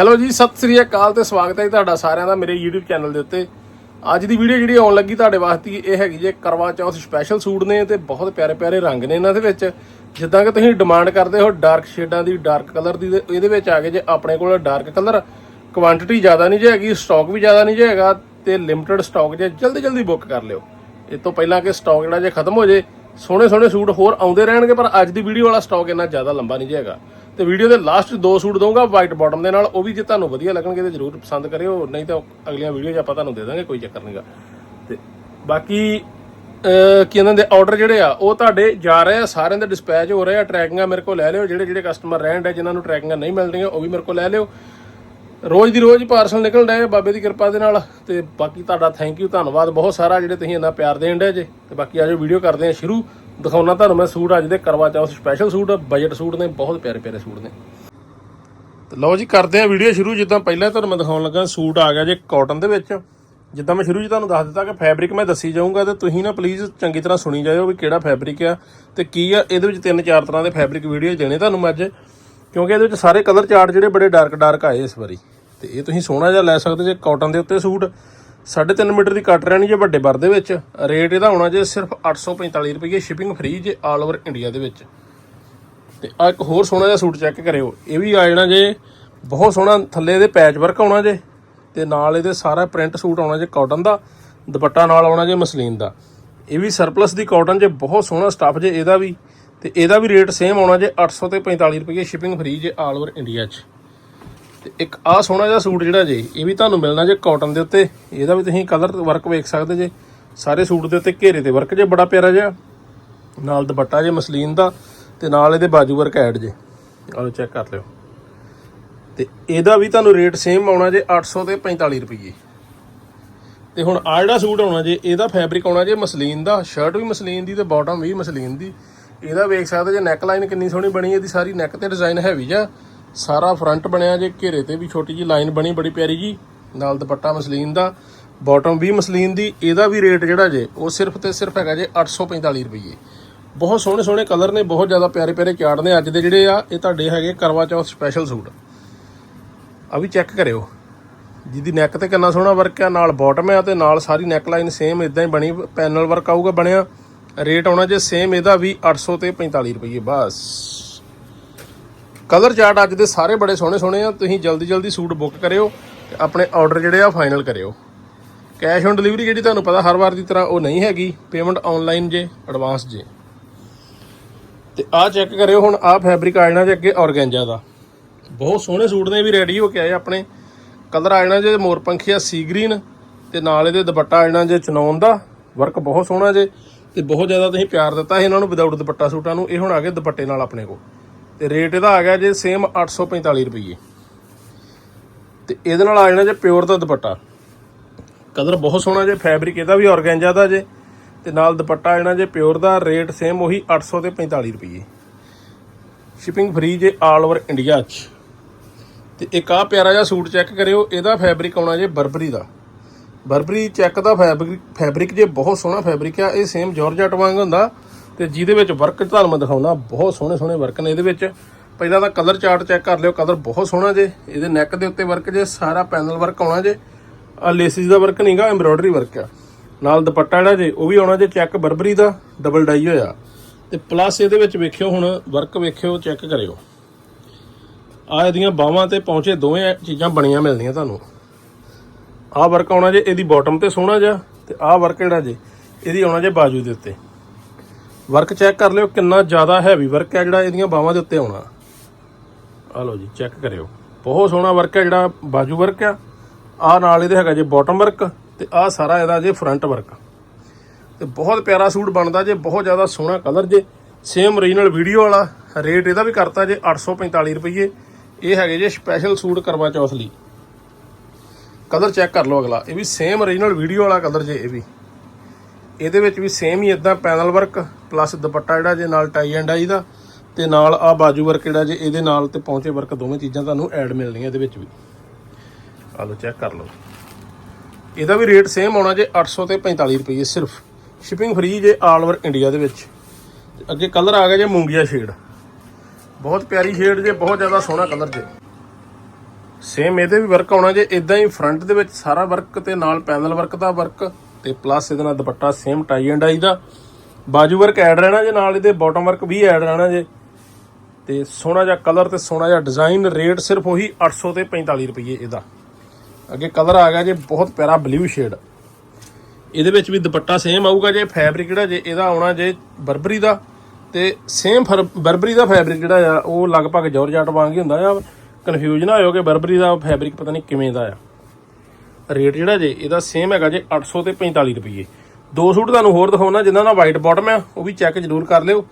Hello ਜੀ, ਸਤਿ ਸ੍ਰੀ ਅਕਾਲ ਤੇ ਸਵਾਗਤ ਹੈ ਜੀ ਤੁਹਾਡਾ ਸਾਰਿਆਂ ਦਾ ਮੇਰੇ YouTube ਚੈਨਲ ਦੇ ਉੱਤੇ। ਅੱਜ ਦੀ ਵੀਡੀਓ ਜਿਹੜੀ ਆਉਣ ਲੱਗੀ ਤੁਹਾਡੇ ਵਾਸਤੇ, ਇਹ ਹੈਗੀ ਜੇ ਕਰਵਾ ਚੌਥ ਸਪੈਸ਼ਲ ਸੂਟ ਨੇ ਤੇ ਬਹੁਤ ਪਿਆਰੇ ਪਿਆਰੇ ਰੰਗ ਨੇ ਇਹਨਾਂ ਦੇ ਵਿੱਚ। ਜਿੱਦਾਂ ਕਿ ਤੁਸੀਂ ਡਿਮਾਂਡ ਕਰਦੇ ਹੋ ਡਾਰਕ ਸ਼ੇਡਾਂ ਦੀ ਡਾਰਕ ਕਲਰ ਦੀ ਇਹਦੇ ਵਿੱਚ ਆ ਗਏ ਜੇ ਆਪਣੇ ਕੋਲ ਡਾਰਕ ਕਲਰ ਕੁਆਂਟੀਟੀ ਜ਼ਿਆਦਾ ਨਹੀਂ ਜੇ ਹੈਗੀ ਸਟਾਕ ਵੀ ਜ਼ਿਆਦਾ ਨਹੀਂ ਜੇ ਹੈਗਾ ਤੇ ਲਿਮਟਿਡ ਸਟਾਕ ਜੇ ਜਲਦੀ ਜਲਦੀ ਬੁੱਕ ਕਰ ਲਿਓ। ਇਹ ਤੋਂ ਪਹਿਲਾਂ ਕਿ ਸਟਾਕ ਜਿਹੜਾ ਜੇ ਖਤਮ ਹੋ ਜੇ, ਸੋਹਣੇ ਸੋਹਣੇ ਸੂਟ ਹੋਰ ਆਉਂਦੇ ਰਹਿਣਗੇ, ਪਰ ਅੱਜ ਦੀ ਵੀਡੀਓ ਵਾਲਾ ਸਟਾਕ ਇੰਨਾ ਜ਼ਿਆਦਾ ਲੰਬਾ ਨਹੀਂ ਜੇ ਹੈਗਾ। ਤੇ ਵੀਡੀਓ ਦੇ ਲਾਸਟ ਦੋ ਸੂਟ ਦਊਂਗਾ ਵਾਈਟ ਬਾਟਮ ਦੇ ਨਾਲ ਉਹ ਵੀ ਜੇ ਤੁਹਾਨੂੰ ਵਧੀਆ ਲੱਗਣਗੇ ਤੇ ਜਰੂਰ ਪਸੰਦ ਕਰਿਓ ਨਹੀਂ ਤਾਂ ਅਗਲੀਆਂ ਵੀਡੀਓ 'ਚ ਆਪਾਂ ਤੁਹਾਨੂੰ ਦੇ ਦਾਂਗੇ ਕੋਈ ਚੱਕਰ ਨਹੀਂਗਾ। ਤੇ ਬਾਕੀ ਅਹ, ਕੀ ਇਹਨਾਂ ਦੇ ਆਰਡਰ ਜਿਹੜੇ ਆ ਉਹ ਤੁਹਾਡੇ ਜਾ ਰਹੇ ਆ ਸਾਰਿਆਂ ਦੇ ਡਿਸਪੈਚ ਹੋ ਰਹੇ ਆ ਟਰੈਕਿੰਗਾਂ ਮੇਰੇ ਕੋਲ ਲੈ ਲਿਓ ਜਿਹੜੇ ਜਿਹੜੇ ਕਸਟਮਰ ਰਹਿਣ ਦੇ ਜਿਨ੍ਹਾਂ ਨੂੰ ਟਰੈਕਿੰਗਾਂ ਨਹੀਂ ਮਿਲ ਰਹੀਆਂ ਉਹ ਵੀ ਮੇਰੇ ਕੋਲ ਲੈ ਲਿਓ। ਰੋਜ਼ ਦੀ ਰੋਜ਼ ਪਾਰਸਲ ਨਿਕਲ ਡਏ ਆ ਬਾਬੇ ਦੀ ਕਿਰਪਾ ਦੇ ਨਾਲ ਤੇ ਬਾਕੀ ਤੁਹਾਡਾ ਥੈਂਕ ਯੂ ਧੰਨਵਾਦ ਬਹੁਤ ਸਾਰਾ ਜਿਹੜੇ ਤੁਸੀਂ ਇੰਨਾ ਪਿਆਰ ਦੇਣ ਡਏ ਜੇ ਤੇ ਬਾਕੀ ਆਜੋ ਵੀਡੀਓ ਕਰਦੇ ਆ ਸ਼ੁਰੂ। ਦਿਖਾਉਣਾ ਤੁਹਾਨੂੰ ਮੈਂ ਸੂਟ ਅੱਜ ਦੇ Karva Chauth special suit budget suit ਨੇ, ਬਹੁਤ ਪਿਆਰੇ ਪਿਆਰੇ ਸੂਟ ਨੇ। ਤੇ ਲਓ ਜੀ, ਕਰਦੇ ਆ ਵੀਡੀਓ ਸ਼ੁਰੂ। ਜਿੱਦਾਂ ਪਹਿਲਾਂ ਤੁਹਾਨੂੰ ਮੈਂ ਦਿਖਾਉਣ ਲੱਗਾ, ਸੂਟ ਆ ਗਿਆ ਜੇ ਕਾਟਨ ਦੇ ਵਿੱਚ। ਜਿੱਦਾਂ ਮੈਂ ਸ਼ੁਰੂ 'ਚ ਤੁਹਾਨੂੰ ਦੱਸ ਦਿੱਤਾ ਕਿ ਫੈਬਰਿਕ ਮੈਂ ਦੱਸੀ ਜਾਊਂਗਾ ਤੇ ਤੁਸੀਂ ਨਾ ਪਲੀਜ਼ ਚੰਗੀ ਤਰ੍ਹਾਂ ਸੁਣੀ ਜਾਇਓ ਵੀ ਕਿਹੜਾ ਫੈਬਰਿਕ ਆ ਤੇ ਕੀ ਆ। ਇਹਦੇ ਵਿੱਚ ਤਿੰਨ ਚਾਰ ਤਰ੍ਹਾਂ ਦੇ ਫੈਬਰਿਕ ਵੀਡੀਓ ਦੇਣੇ ਤੁਹਾਨੂੰ ਮੈਂ ਅੱਜ, ਕਿਉਂਕਿ ਇਹਦੇ ਵਿੱਚ ਸਾਰੇ ਕਲਰ ਚਾਰਟ ਜਿਹੜੇ ਬੜੇ ਡਾਰਕ ਡਾਰਕ ਆਏ ਇਸ ਵਾਰੀ। ਤੇ ਇਹ ਤੁਸੀਂ ਸੋਹਣਾ ਜਿਹਾ ਲੈ ਸਕਦੇ ਜੇ ਕਾਟਨ ਦੇ ਉੱਤੇ ਸੂਟ। 3.5 ਮੀਟਰ ਦੀ ਕੱਟ ਰਹਿਣੀ ਜੇ ਵੱਡੇ ਬਰ ਦੇ ਵਿੱਚ। ਰੇਟ ਇਹਦਾ ਹੋਣਾ ਜੇ ਸਿਰਫ 845 ਰੁਪਏ ਸ਼ਿਪਿੰਗ ਫ੍ਰੀ ਜੇ ਆਲ ਓਵਰ ਇੰਡੀਆ ਦੇ ਵਿੱਚ। ਤੇ ਆ ਇੱਕ ਹੋਰ ਸੋਹਣਾ ਜਿਹਾ ਸੂਟ ਚੈੱਕ ਕਰਿਓ। ਇਹ ਵੀ ਆ ਜਾਣਾ ਜੇ ਬਹੁਤ ਸੋਹਣਾ ਥੱਲੇ ਇਹਦੇ ਪੈਚ ਵਰਕ ਆਉਣਾ ਜੇ। ਤੇ ਨਾਲ ਇਹਦੇ ਸਾਰਾ ਪ੍ਰਿੰਟ ਸੂਟ ਆਉਣਾ ਜੇ ਕਾਟਨ ਦਾ, ਦੁਪੱਟਾ ਨਾਲ ਆਉਣਾ ਜੇ ਮਸਲੀਨ ਦਾ। ਇਹ ਵੀ ਸਰਪਲਸ ਦੀ ਕਾਟਨ ਜੇ ਬਹੁਤ ਸੋਹਣਾ ਸਟੱਫ ਜੇ ਇਹਦਾ ਵੀ। ਤੇ ਇਹਦਾ ਵੀ ਰੇਟ ਸੇਮ ਆਉਣਾ ਜੇ 800 ਤੇ 45 ਰੁਪਏ ਸ਼ਿਪਿੰਗ ਫ੍ਰੀ ਜੇ ਆਲ ਓਵਰ ਇੰਡੀਆ 'ਚ। ਤੇ ਇੱਕ ਆਹ ਸੋਹਣਾ ਜਿਹਾ ਸੂਟ ਜਿਹੜਾ ਜੇ, ਇਹ ਵੀ ਤੁਹਾਨੂੰ ਮਿਲਣਾ ਜੇ ਕਾਟਨ ਦੇ ਉੱਤੇ। ਇਹਦਾ ਵੀ ਤੁਸੀਂ ਕਲਰ ਵਰਕ ਵੇਖ ਸਕਦੇ ਜੇ। ਸਾਰੇ ਸੂਟ ਦੇ ਉੱਤੇ ਘੇਰੇ ਤੇ ਵਰਕ ਜੇ, ਬੜਾ ਪਿਆਰਾ ਜਿਹਾ। ਨਾਲ ਦੁਪੱਟਾ ਜੇ ਮਸਲੀਨ ਦਾ ਤੇ ਨਾਲ ਇਹਦੇ ਬਾਜੂ ਵਰਕ ਐਡ ਜੇ। ਆਲੋ ਚੈੱਕ ਕਰ ਲਿਓ। ਤੇ ਇਹਦਾ ਵੀ ਤੁਹਾਨੂੰ ਰੇਟ ਸੇਮ ਆਉਣਾ ਜੇ 800 ਤੇ 45 ਰੁਪਏ ਤੇ ਹੁਣ ਆ ਜਿਹੜਾ ਸੂਟ ਆਉਣਾ ਜੇ, ਇਹਦਾ ਫੈਬਰਿਕ ਆਉਣਾ ਜੇ ਮਸਲੀਨ ਦਾ। ਸ਼ਰਟ ਵੀ ਮਸਲੀਨ ਦੀ ਤੇ ਬਾਟਮ ਵੀ ਮਸਲੀਨ ਦੀ। ਇਹਦਾ ਵੇਖ ਸਕਦੇ ਜੇ ਨੈਕ ਲਾਈਨ ਕਿੰਨੀ ਸੋਹਣੀ ਬਣੀ, ਇਹਦੀ ਸਾਰੀ ਨੈਕ ਤੇ ਡਿਜ਼ਾਈਨ ਹੈਵੀ ਜਾ ਸਾਰਾ ਫਰੰਟ ਬਣਿਆ ਜੇ, ਘੇਰੇ ਤੇ ਵੀ ਛੋਟੀ ਜੀ ਲਾਈਨ ਬਣੀ, ਬੜੀ ਪਿਆਰੀ ਜੀ। ਨਾਲ ਦੁਪੱਟਾ ਮਸਲੀਨ ਦਾ ਬਾਟਮ ਵੀ ਮਸਲੀਨ ਦੀ, ਇਹਦਾ ਵੀ ਰੇਟ ਜਿਹੜਾ ਜੇ, ਉਹ ਸਿਰਫ ਤੇ ਸਿਰਫ ਹੈਗਾ ਜੇ 845 ਰੁਪਏ ਬਹੁਤ ਸੋਹਣੇ ਸੋਹਣੇ ਕਲਰ ਨੇ, ਬਹੁਤ ਜ਼ਿਆਦਾ ਪਿਆਰੇ ਪਿਆਰੇ ਚਾਰਟ ਨੇ ਅੱਜ ਦੇ ਜਿਹੜੇ ਆ, ਇਹ ਤੁਹਾਡੇ ਹੈਗੇ ਕਰਵਾ ਚੌਥ ਸਪੈਸ਼ਲ ਸੂਟ। ਆ ਵੀ ਚੈੱਕ ਕਰਿਓ। ਜਿਹਦੀ ਨੈਕ ਤੇ ਕਿੰਨਾ ਸੋਹਣਾ ਵਰਕ ਆ, ਨਾਲ ਬਾਟਮ ਆ ਤੇ ਨਾਲ ਸਾਰੀ ਨੈਕ ਲਾਈਨ ਸੇਮ ਇਦਾਂ ਹੀ ਬਣੀ ਪੈਨਲ ਵਰਕ ਆਊਗਾ ਬਣਿਆ। ਰੇਟ ਆਉਣਾ ਜੇ ਸੇਮ ਇਹਦਾ ਵੀ 800 ਤੇ 45 ਰੁਪਏ ਬਸ। ਕਲਰ ਚਾਰਟ ਅੱਜ ਦੇ ਸਾਰੇ ਬੜੇ ਸੋਹਣੇ ਸੋਹਣੇ ਆ। ਤੁਸੀਂ ਜਲਦੀ ਜਲਦੀ ਸੂਟ ਬੁੱਕ ਕਰਿਓ ਤੇ ਆਪਣੇ ਆਰਡਰ ਜਿਹੜੇ ਆ ਫਾਈਨਲ ਕਰਿਓ। ਕੈਸ਼ ਔਨ ਡਿਲੀਵਰੀ ਜਿਹੜੀ ਤੁਹਾਨੂੰ ਪਤਾ ਹਰ ਵਾਰ ਦੀ ਤਰ੍ਹਾਂ ਉਹ ਨਹੀਂ ਹੈਗੀ। ਪੇਮੈਂਟ ਆਨਲਾਈਨ ਜੇ, ਐਡਵਾਂਸ ਜੇ। ਤੇ ਆਹ ਚੈੱਕ ਕਰਿਓ ਹੁਣ, ਆਹ ਫੈਬਰਿਕ ਆ ਜਾਣਾ ਜੇ ਅੱਗੇ ਔਰਗੈਂਜਾ ਦਾ। ਬਹੁਤ ਸੋਹਣੇ ਸੂਟ ਨੇ ਵੀ ਰੈਡੀ ਹੋ ਕੇ ਆਏ ਆਪਣੇ। ਕਲਰ ਆ ਜਾਣਾ ਜੇ ਮੋਰਪੰਖੀਆ ਸੀ ਗ੍ਰੀਨ ਤੇ ਨਾਲ ਇਹਦੇ ਦੁਪੱਟਾ ਆ ਜਾਣਾ ਜੇ ਚਨੌਨ ਦਾ। ਵਰਕ ਬਹੁਤ ਸੋਹਣਾ ਜੇ। ਤੇ ਬਹੁਤ ਜ਼ਿਆਦਾ ਤੁਸੀਂ ਪਿਆਰ ਦਿੱਤਾ ਸੀ ਇਹਨਾਂ ਨੂੰ ਵਿਦਆਊਟ ਦੁਪੱਟਾ ਸੂਟਾਂ ਨੂੰ। ਇਹ ਹੁਣ ਆ ਗਏ ਦੁਪੱਟੇ ਨਾਲ ਆਪਣੇ ਕੋਲ। ਤੇ ਰੇਟ ਇਹਦਾ ਆ ਗਿਆ ਜੇ ਸੇਮ 845 ਰੁਪਏ ਤੇ ਇਹਦੇ ਨਾਲ ਆ ਜਾਣਾ ਜੇ ਪਿਓਰ ਦਾ ਦੁਪੱਟਾ। ਕਲਰ ਬਹੁਤ ਸੋਹਣਾ ਜੇ ਫੈਬਰਿਕ ਇਹਦਾ ਵੀ ਔਰਗੈਂਜਾ ਦਾ ਜੇ। ਤੇ ਨਾਲ ਦੁਪੱਟਾ ਆ ਜਾਣਾ ਜੇ ਪਿਓਰ ਦਾ ਰੇਟ ਸੇਮ ਉਹੀ 800 ਤੇ 45 ਰੁਪਏ ਸ਼ਿਪਿੰਗ ਫ੍ਰੀ ਜੇ ਆਲ ਓਵਰ ਇੰਡੀਆ 'ਚ। ਤੇ ਇੱਕ ਆ ਪਿਆਰਾ ਜਿਹਾ ਸੂਟ ਚੈੱਕ ਕਰਿਓ, ਇਹਦਾ ਫੈਬਰਿਕ ਆਉਣਾ ਜੇ ਬਰਬਰੀ ਦਾ। ਬਰਬਰੀ ਚੈੱਕ ਦਾ ਫੈਬਰਿਕ ਫੈਬਰਿਕ ਜੇ ਬਹੁਤ ਸੋਹਣਾ ਫੈਬਰਿਕ ਆ, ਇਹ ਸੇਮ ਜਾਰਜਟ ਵਾਂਗ ਹੁੰਦਾ। ਤੇ ਜਿਹਦੇ ਵਿੱਚ ਵਰਕ ਤੁਹਾਨੂੰ ਮੈਂ ਦਿਖਾਉਣਾ, ਬਹੁਤ ਸੋਹਣੇ ਸੋਹਣੇ ਵਰਕ ਨੇ ਇਹਦੇ ਵਿੱਚ। ਪਹਿਲਾਂ ਤਾਂ ਕਲਰ ਚਾਰਟ ਚੈੱਕ ਕਰ ਲਿਓ ਕਲਰ ਬਹੁਤ ਸੋਹਣਾ ਜੇ। ਇਹਦੇ ਨੈਕ ਦੇ ਉੱਤੇ ਵਰਕ ਜੇ, ਸਾਰਾ ਪੈਨਲ ਵਰਕ ਆਉਣਾ ਜੇ। ਆ ਲੇਸਿਸ ਦਾ ਵਰਕ ਨਹੀਂਗਾ ਐਮਬ੍ਰੋਇਡਰੀ ਵਰਕ ਆ। ਨਾਲ ਦੁਪੱਟਾ ਜਿਹੜਾ ਜੇ, ਉਹ ਵੀ ਆਉਣਾ ਜੇ ਚੈੱਕ ਬਰਬਰੀ ਦਾ ਡਬਲ ਡਾਈ ਹੋਇਆ। ਤੇ ਪਲੱਸ ਇਹਦੇ ਵਿੱਚ ਵੇਖਿਓ ਹੁਣ ਵਰਕ ਵੇਖਿਓ ਚੈੱਕ ਕਰਿਓ। ਆ ਇਹਦੀਆਂ ਬਾਹਾਂ ਤੇ ਪਹੁੰਚੇ ਦੋਵੇਂ ਚੀਜ਼ਾਂ ਬਣੀਆਂ ਮਿਲਦੀਆਂ ਤੁਹਾਨੂੰ। ਆਹ ਵਰਕ ਆਉਣਾ ਜੇ, ਇਹਦੀ ਬਾਟਮ ਤੇ ਸੋਹਣਾ ਜਿਹਾ, ਤੇ ਆਹ ਵਰਕ ਜਿਹੜਾ ਜੇ, ਇਹਦੀ ਆਉਣਾ ਜੇ ਬਾਜੂ ਦੇ ਉੱਤੇ। ਵਰਕ ਚੈੱਕ ਕਰ ਲਿਓ ਕਿੰਨਾ ਜ਼ਿਆਦਾ ਹੈਵੀ ਵਰਕ ਹੈ ਜਿਹੜਾ ਇਹਦੀਆਂ ਬਾਹਾਂ ਦੇ ਉੱਤੇ ਆਉਣਾ। ਆ ਲਓ ਜੀ, ਚੈੱਕ ਕਰਿਓ। ਬਹੁਤ ਸੋਹਣਾ ਵਰਕ ਹੈ ਜਿਹੜਾ ਬਾਜੂ ਵਰਕ ਆ। ਆਹ ਨਾਲ ਇਹਦੇ ਹੈਗਾ ਜੇ ਬਾਟਮ ਵਰਕ ਤੇ ਆਹ ਸਾਰਾ ਇਹਦਾ ਜੇ ਫਰੰਟ ਵਰਕ ਤੇ ਬਹੁਤ ਪਿਆਰਾ ਸੂਟ ਬਣਦਾ ਜੇ, ਬਹੁਤ ਜ਼ਿਆਦਾ ਸੋਹਣਾ ਕਲਰ ਜੇ। ਸੇਮ ਓਰੀਜਨਲ ਵੀਡੀਓ ਵਾਲਾ ਰੇਟ ਇਹਦਾ ਵੀ ਕਰਤਾ ਜੇ 845 ਰੁਪਏ ਇਹ ਹੈਗੇ ਜੇ ਸਪੈਸ਼ਲ ਸੂਟ ਕਰਵਾ ਚੌਥ ਲਈ। ਕਲਰ ਚੈੱਕ ਕਰ ਲਓ ਅਗਲਾ। ਇਹ ਵੀ ਸੇਮ ਓਰੀਜਨਲ ਵੀਡੀਓ ਵਾਲਾ ਕਲਰ ਜੇ ਇਹ ਵੀ। ਇਹਦੇ ਵਿੱਚ ਵੀ ਸੇਮ ਹੀ ਇਦਾਂ ਪੈਨਲ ਵਰਕ ਪਲੱਸ ਦੁਪੱਟਾ ਜਿਹੜਾ ਜੇ ਨਾਲ ਟਾਈ ਐਂਡ ਆਈ ਦਾ, ਤੇ ਨਾਲ ਆ ਬਾਜੂ ਵਰਕ ਜਿਹੜਾ ਜੇ ਇਹਦੇ ਨਾਲ ਤੇ ਪਹੁੰਚੇ ਵਰਕ ਦੋਵੇਂ ਚੀਜ਼ਾਂ ਤੁਹਾਨੂੰ ਐਡ ਮਿਲਣੀਆਂ ਇਹਦੇ ਵਿੱਚ ਵੀ। ਆ ਲਓ ਚੈੱਕ ਕਰ ਲਓ। ਇਹਦਾ ਵੀ ਰੇਟ ਸੇਮ ਆਉਣਾ ਜੇ 800 ਤੇ 45 ਰੁਪਏ ਸਿਰਫ। ਸ਼ਿਪਿੰਗ ਫ੍ਰੀ ਜੇ ਆਲ ਓਵਰ ਇੰਡੀਆ ਦੇ ਵਿੱਚ। ਅੱਗੇ ਕਲਰ ਆ ਗਿਆ ਜੇ ਮੂੰਗੀਆ ਸ਼ੇਡ ਬਹੁਤ ਪਿਆਰੀ ਸ਼ੇਡ ਜੇ, ਬਹੁਤ ਜ਼ਿਆਦਾ ਸੋਹਣਾ ਕਲਰ ਜੇ। ਸੇਮ ਇਹਦੇ ਵੀ ਵਰਕ ਆਉਣਾ ਜੇ ਇਦਾਂ ਹੀ ਫਰੰਟ ਦੇ ਵਿੱਚ ਸਾਰਾ ਵਰਕ ਤੇ ਨਾਲ ਪੈਨਲ ਵਰਕ ਦਾ ਵਰਕ ਤੇ ਪਲੱਸ ਇਹਦੇ ਨਾਲ ਦੁਪੱਟਾ ਸੇਮ ਟਾਈ ਐਂਡ ਆਈ ਦਾ। ਬਾਜੂ ਵਰਕ ਐਡ ਰਹਿਣਾ ਜੇ, ਨਾਲ ਇਹਦੇ ਬਾਟਮ ਵਰਕ ਵੀ ਐਡ ਰਹਿਣਾ ਜੇ। ਤੇ ਸੋਹਣਾ ਜਿਹਾ ਕਲਰ ਤੇ ਸੋਹਣਾ ਜਿਹਾ ਡਿਜ਼ਾਈਨ ਰੇਟ ਸਿਰਫ ਉਹੀ 800 ਤੇ 45 ਰੁਪਏ ਇਹਦਾ। ਅੱਗੇ ਕਲਰ ਆ ਗਿਆ ਜੇ, ਬਹੁਤ ਪਿਆਰਾ ਬਲੂ ਸ਼ੇਡ ਇਹਦੇ ਵਿੱਚ ਵੀ ਦੁਪੱਟਾ ਸੇਮ ਆਊਗਾ ਜੇ ਫੈਬਰਿਕ ਜਿਹੜਾ ਜੇ, ਇਹਦਾ ਆਉਣਾ ਜੇ ਬਰਬਰੀ ਦਾ। ਤੇ ਸੇਮ ਬਰਬਰੀ ਦਾ ਫੈਬਰਿਕ ਜਿਹੜਾ ਆ, ਉਹ ਲਗਭਗ ਜੋਰਜਟ ਵਾਂਗ ਹੀ ਹੁੰਦਾ ਆ। ਕਨਫਿਊਜ਼ ਨਾ ਹੋਇਓ ਕਿ ਬਰਬਰੀ ਦਾ ਫੈਬਰਿਕ ਪਤਾ ਨਹੀਂ ਕਿਵੇਂ ਦਾ ਆ। ਰੇਟ ਜਿਹੜਾ ਜੇ, ਇਹਦਾ ਸੇਮ ਹੈਗਾ ਜੇ 800 ਤੇ 45 ਰੁਪਏ ਦੋ ਸੂਟ ਤੁਹਾਨੂੰ ਹੋਰ ਦਿਖਾਉਣਾ, ਜਿਨ੍ਹਾਂ ਦਾ ਵਾਈਟ ਬਾਟਮ ਆ, ਉਹ ਵੀ ਚੈੱਕ ਜ਼ਰੂਰ ਕਰ ਲਿਓ।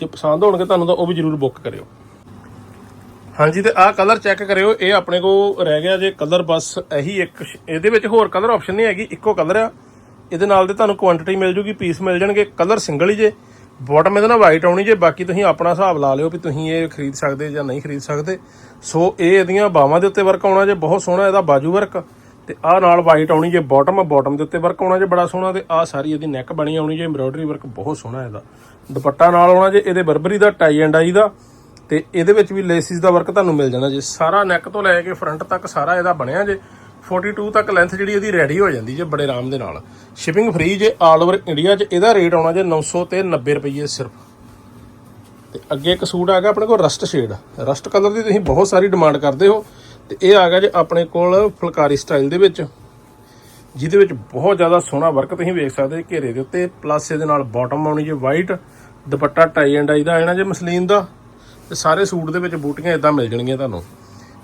ਜੇ ਪਸੰਦ ਹੋਣਗੇ ਤੁਹਾਨੂੰ ਤਾਂ ਉਹ ਵੀ ਜ਼ਰੂਰ ਬੁੱਕ ਕਰਿਓ। ਹਾਂਜੀ, ਤੇ ਆਹ ਕਲਰ ਚੈੱਕ ਕਰਿਓ, ਇਹ ਆਪਣੇ ਕੋਲ ਰਹਿ ਗਿਆ ਜੇ ਕਲਰ ਬਸ ਇਹੀ ਇੱਕ, ਇਹਦੇ ਵਿੱਚ ਹੋਰ ਕਲਰ ਆਪਸ਼ਨ ਨਹੀਂ ਹੈਗੀ, ਇੱਕੋ ਕਲਰ ਆ। ਇਹਦੇ ਨਾਲ ਦੇ ਤੁਹਾਨੂੰ ਕੁਆਂਟੀਟੀ ਮਿਲ ਜੂਗੀ ਪੀਸ ਮਿਲ ਜਾਣਗੇ ਕਲਰ ਸਿੰਗਲ ਹੀ ਜੇ। ਬਾਟਮ ਇਹਦੇ ਨਾਲ ਵਾਈਟ ਆਉਣੀ ਜੇ, ਬਾਕੀ ਤੁਸੀਂ ਆਪਣਾ ਹਿਸਾਬ ਲਾ ਲਿਓ ਵੀ ਤੁਸੀਂ ਇਹ ਖਰੀਦ ਸਕਦੇ ਜਾਂ ਨਹੀਂ ਖਰੀਦ ਸਕਦੇ। ਸੋ ਇਹ ਇਹਦੀਆਂ ਬਾਹਾਂ ਦੇ ਉੱਤੇ ਵਰਕ ਆਉਣਾ ਜੇ, ਬਹੁਤ ਸੋਹਣਾ ਇਹਦਾ ਬਾਜੂ ਵਰਕ ਤੇ ਆਹ ਨਾਲ ਵਾਈਟ ਆਉਣੀ ਜੇ ਬਾਟਮ ਬਾਟਮ ਦੇ ਉੱਤੇ ਵਰਕ ਆਉਣਾ ਜੇ ਬੜਾ ਸੋਹਣਾ ਤੇ ਆਹ ਸਾਰੀ ਇਹਦੀ ਨੈਕ ਬਣੀ ਆਉਣੀ ਜੇ ਐਮਬ੍ਰੋਇਡਰੀ ਵਰਕ ਬਹੁਤ ਸੋਹਣਾ ਇਹਦਾ। ਦੁਪੱਟਾ ਨਾਲ ਆਉਣਾ ਜੇ, ਇਹਦੇ ਬਰਬਰੀ ਦਾ ਟਾਈ ਐਂਡ ਆਈ ਦਾ, ਤੇ ਇਹਦੇ ਵਿੱਚ ਵੀ ਲੇਸਿਸ ਦਾ ਵਰਕ ਤੁਹਾਨੂੰ ਮਿਲ ਜਾਣਾ ਜੇ। ਸਾਰਾ ਨੈਕ ਤੋਂ ਲੈ ਕੇ ਫਰੰਟ ਤੱਕ ਸਾਰਾ ਇਹਦਾ ਬਣਿਆ ਜੇ 42 ਤੱਕ ਲੈਂਥ ਜਿਹੜੀ ਇਹਦੀ ਰੈਡੀ ਹੋ ਜਾਂਦੀ ਜੇ ਬੜੇ ਆਰਾਮ ਦੇ ਨਾਲ। ਸ਼ਿਪਿੰਗ ਫ੍ਰੀ ਜੇ ਆਲ ਓਵਰ ਇੰਡੀਆ 'ਚ ਇਹਦਾ ਰੇਟ ਆਉਣਾ ਜੇ 900 ਤੇ 90 ਰੁਪਏ ਸਿਰਫ। ਤੇ ਅੱਗੇ ਇੱਕ ਸੂਟ ਆ ਗਿਆ ਆਪਣੇ ਕੋਲ ਰਸਟ ਸ਼ੇਡ ਰਸਟ ਕਲਰ ਦੀ ਤੁਸੀਂ ਬਹੁਤ ਸਾਰੀ ਡਿਮਾਂਡ ਕਰਦੇ ਹੋ। ਤੇ ਇਹ ਆ ਗਿਆ ਜੇ ਆਪਣੇ ਕੋਲ ਫੁਲਕਾਰੀ ਸਟਾਈਲ ਦੇ ਵਿੱਚ, ਜਿਹਦੇ ਵਿੱਚ ਬਹੁਤ ਜ਼ਿਆਦਾ ਸੋਹਣਾ ਵਰਕ ਤੁਸੀਂ ਵੇਖ ਸਕਦੇ ਜੀ ਘੇਰੇ ਦੇ ਉੱਤੇ। ਪਲੱਸ ਇਹਦੇ ਨਾਲ ਬਾਟਮ ਆਉਣੀ ਜੇ white dupatta tie and I ਦਾ ਆਣਾ ਜੇ ਮਸਲੀਨ ਦਾ। ਤੇ ਸਾਰੇ ਸੂਟ ਦੇ ਵਿੱਚ ਬੂਟੀਆਂ ਇਦਾਂ ਮਿਲ ਜਾਣਗੀਆਂ ਤੁਹਾਨੂੰ।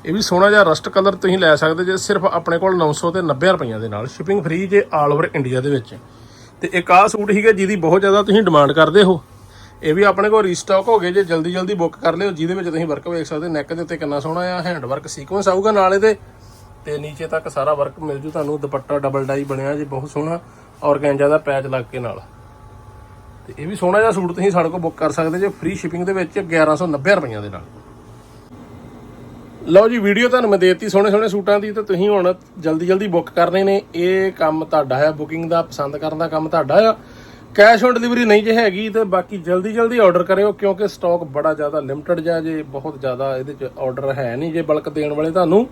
ਇਹ ਵੀ ਸੋਹਣਾ ਜਿਹਾ ਰਸਟ ਕਲਰ ਤੁਸੀਂ ਲੈ ਸਕਦੇ ਜੇ ਸਿਰਫ ਆਪਣੇ ਕੋਲ 900 ਤੇ 90 ਰੁਪਈਆਂ ਦੇ ਨਾਲ ਸ਼ਿਪਿੰਗ ਫ੍ਰੀ ਜੇ ਆਲ ਓਵਰ ਇੰਡੀਆ ਦੇ ਵਿੱਚ। ਤੇ ਇੱਕ ਆਹ ਸੂਟ ਸੀਗਾ ਜਿਹਦੀ ਬਹੁਤ ਜ਼ਿਆਦਾ ਤੁਸੀਂ ਡਿਮਾਂਡ ਕਰਦੇ ਹੋ। ਇਹ ਵੀ ਆਪਣੇ ਕੋਲ ਰੀਸਟਾਕ ਹੋ ਗਏ, ਜੇ ਜਲਦੀ ਜਲਦੀ ਬੁੱਕ ਕਰ ਲਿਓ, ਜਿਹਦੇ ਵਿੱਚ ਤੁਸੀਂ ਵਰਕ ਵੇਖ ਸਕਦੇ ਨੈਕ ਦੇ ਉੱਤੇ ਕਿੰਨਾ ਸੋਹਣਾ ਆ ਹੈਂਡ ਵਰਕ ਸੀਕੁਐਂਸ ਆਊਗਾ ਨਾਲ ਇਹਦੇ। ਤੇ ਨੀਚੇ ਤੱਕ ਸਾਰਾ ਵਰਕ ਮਿਲ ਜੂ ਤੁਹਾਨੂੰ, ਦੁਪੱਟਾ ਡਬਲ ਡਾਈ ਬਣਿਆ ਜੇ, ਬਹੁਤ ਸੋਹਣਾ ਔਰਗੈਂਜਾ ਦਾ ਪੈਚ ਲੱਗ ਕੇ ਨਾਲ। ਤੇ ਇਹ ਵੀ ਸੋਹਣਾ ਜਿਹਾ ਸੂਟ ਤੁਸੀਂ ਸਾਡੇ ਕੋਲ ਬੁੱਕ ਕਰ ਸਕਦੇ ਜੇ ਫ੍ਰੀ ਸ਼ਿਪਿੰਗ ਦੇ ਵਿੱਚ 1190 ਰੁਪਈਆਂ ਦੇ ਨਾਲ। ਲਓ ਜੀ ਵੀਡੀਓ ਤੁਹਾਨੂੰ ਮੈਂ ਦੇਤੀ ਸੋਹਣੇ ਸੋਹਣੇ ਸੂਟਾਂ ਦੀ, ਤੇ ਤੁਸੀਂ ਹੁਣ ਜਲਦੀ ਜਲਦੀ ਬੁੱਕ ਕਰਨੇ ਨੇ। ਇਹ ਕੰਮ ਤੁਹਾਡਾ ਆ ਬੁਕਿੰਗ ਦਾ, ਪਸੰਦ ਕਰਨ ਦਾ ਕੰਮ ਤੁਹਾਡਾ ਆ। ਕੈਸ਼ ਔਨ ਡਿਲੀਵਰੀ ਨਹੀਂ ਜੇ ਹੈਗੀ ਤੇ ਬਾਕੀ ਜਲਦੀ ਜਲਦੀ ਆਰਡਰ ਕਰਿਓ, ਕਿਉਂਕਿ ਸਟਾਕ ਬੜਾ ਜ਼ਿਆਦਾ ਲਿਮਟਿਡ ਜਾ ਜੇ, ਬਹੁਤ ਜ਼ਿਆਦਾ ਇਹਦੇ ਚ ਆਰਡਰ ਹੈ ਨਹੀਂ ਜੇ ਬਲਕ ਦੇਣ ਵਾਲੇ ਤੁਹਾਨੂੰ।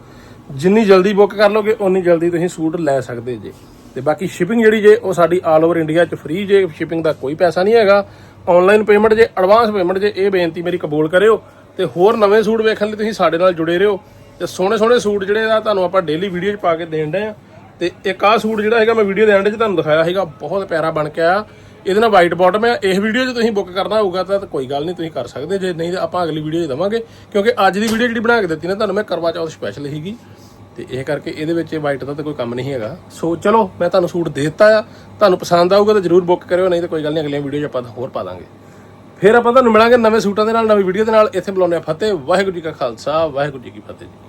ਜਿੰਨੀ ਜਲਦੀ ਬੁੱਕ ਕਰ ਲੋਗੇ ਉਨੀ ਜਲਦੀ ਤੁਸੀਂ ਸੂਟ ਲੈ ਸਕਦੇ ਜੇ। ਤੇ ਬਾਕੀ ਸ਼ਿਪਿੰਗ ਜਿਹੜੀ ਜੇ, ਉਹ ਸਾਡੀ ਆਲ ਓਵਰ ਇੰਡੀਆ ਚ ਫ੍ਰੀ ਜੇ ਸ਼ਿਪਿੰਗ ਦਾ ਕੋਈ ਪੈਸਾ ਨਹੀਂ ਹੈਗਾ। ਆਨਲਾਈਨ ਪੇਮੈਂਟ ਜੇ ਐਡਵਾਂਸ ਪੇਮੈਂਟ ਜੇ, ਇਹ ਬੇਨਤੀ ਮੇਰੀ ਕਬੂਲ ਕਰਿਓ। ਤੇ ਹੋਰ ਨਵੇਂ ਸੂਟ ਵੇਖਣ ਲਈ ਤੁਸੀਂ ਸਾਡੇ ਨਾਲ ਜੁੜੇ ਰਹੋ। ਤੇ ਸੋਹਣੇ ਸੋਹਣੇ ਸੂਟ ਜਿਹੜੇ ਆ, ਤੁਹਾਨੂੰ ਆਪਾਂ ਡੇਲੀ ਵੀਡੀਓ 'ਚ ਪਾ ਕੇ ਦੇਣ ਡਏ ਆ। ਤੇ ਇੱਕ ਆਹ ਸੂਟ ਜਿਹੜਾ ਹੈਗਾ, ਮੈਂ ਵੀਡੀਓ ਦੇ ਐਂਡ 'ਚ ਤੁਹਾਨੂੰ ਦਿਖਾਇਆ ਹੈਗਾ ਬਹੁਤ ਪਿਆਰਾ ਬਣ ਕੇ ਆ ਇਹਦੇ ਨਾਲ ਵਾਈਟ ਬਾਟਮ ਹੈ ਇਸ ਵੀਡੀਓ 'ਚ ਤੁਸੀਂ ਬੁੱਕ ਕਰਨਾ ਹੋਊਗਾ ਤਾਂ ਕੋਈ ਗੱਲ ਨਹੀਂ, ਤੁਸੀਂ ਕਰ ਸਕਦੇ ਜੇ। ਨਹੀਂ ਤਾਂ ਆਪਾਂ ਅਗਲੀ ਵੀਡੀਓ 'ਚ ਦਵਾਂਗੇ। ਕਿਉਂਕਿ ਅੱਜ ਦੀ ਵੀਡੀਓ ਜਿਹੜੀ ਬਣਾ ਕੇ ਦਿੱਤੀ ਨਾ, ਤੁਹਾਨੂੰ ਮੈਂ ਕਰਵਾ ਚੌਥ ਸਪੈਸ਼ਲ ਹੀਗੀ ਤੇ ਇਹ ਕਰਕੇ ਇਹਦੇ ਵਿੱਚ ਵਾਈਟ ਦਾ ਤਾਂ ਕੋਈ ਕੰਮ ਨਹੀਂ ਹੈਗਾ। ਸੋ ਚਲੋ, ਮੈਂ ਤੁਹਾਨੂੰ ਸੂਟ ਦੇ ਦਿੱਤਾ ਆ। ਤੁਹਾਨੂੰ ਪਸੰਦ ਆਊਗਾ ਤਾਂ ਜਰੂਰ ਬੁੱਕ ਕਰਿਓ, ਨਹੀਂ ਤਾਂ ਕੋਈ ਗੱਲ ਨਹੀਂ, ਅਗਲੀਆਂ ਵੀਡੀਓ 'ਚ ਆਪਾਂ ਹੋਰ ਪਾ ਦਾਂਗੇ। ਫਿਰ ਆਪਾਂ ਤੁਹਾਨੂੰ ਮਿਲਾਂਗੇ ਨਵੇਂ ਸੂਟਾਂ ਦੇ ਨਾਲ, ਨਵੀਂ ਵੀਡੀਓ ਦੇ ਨਾਲ। ਇੱਥੇ ਬੁਲਾਉਂਦੇ ਆ ਫਤਿਹ। ਵਾਹਿਗੁਰੂ ਜੀ ਕਾ ਖਾਲਸਾ, ਵਾਹਿਗੁਰੂ ਜੀ ਕੀ ਫਤਿਹ ਜੀ।